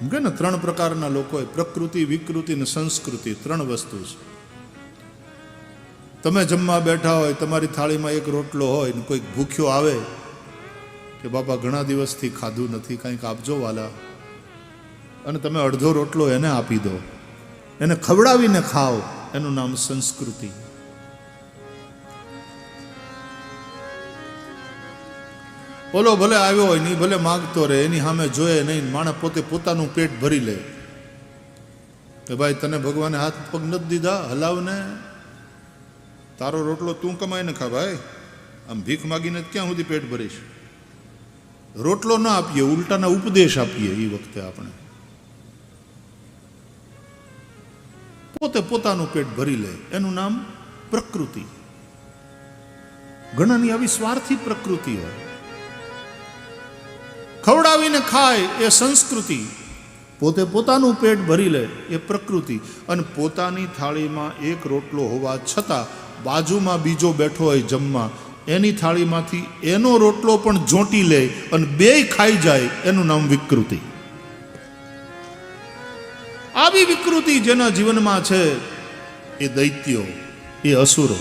એમ કે ને? ત્રણ પ્રકારના લોકો પ્રકૃતિ, વિકૃતિ અને સંસ્કૃતિ, ત્રણ વસ્તુ છે. તમે જમવા બેઠા હોય, તમારી થાળીમાં એક રોટલો હોય ને કોઈક ભૂખ્યો આવે કે બાપા ઘણા દિવસથી ખાધું નથી, કંઈક આપજો વાલા. અને તમે અડધો રોટલો એને આપી દો. એને ખવડાવીને ખાઓ. એનું નામ સંસ્કૃતિ. ઓલો ભલે આવ્યો હોય નહીં, ભલે માગતો રહે, એની સામે જોયે નહીં, માણસ પોતે પોતાનું પેટ ભરી લે. કે ભાઈ, તને ભગવાને હાથ પગ નથી દીધા, હલાવને. તારો રોટલો તું કમાઈને ખા ભાઈ. આમ ભીખ માગીને ક્યાં સુધી પેટ ભરીશ? રોટલો ના આપીએ, ઉલટાના ઉપદેશ આપીએ એ વખતે આપણે. પોતે પોતાનું પેટ ભરી લે, એનું નામ પ્રકૃતિ. ઘણાની આવી સ્વાર્થી પ્રકૃતિ હોય. ખવડાવીને ખાય એ સંસ્કૃતિ. પોતે પોતાનું પેટ ભરી લે એ પ્રકૃતિ. અને પોતાની થાળીમાં એક રોટલો હોવા છતાં બાજુમાં બીજો બેઠો હોય જમવા, એની થાળીમાંથી એનો રોટલો પણ જોંટી લે અને બેય ખાઈ જાય એનું નામ વિકૃતિ. આવી વિકૃતિ જેના જીવનમાં છે એ દૈત્યો, એ અસુરો.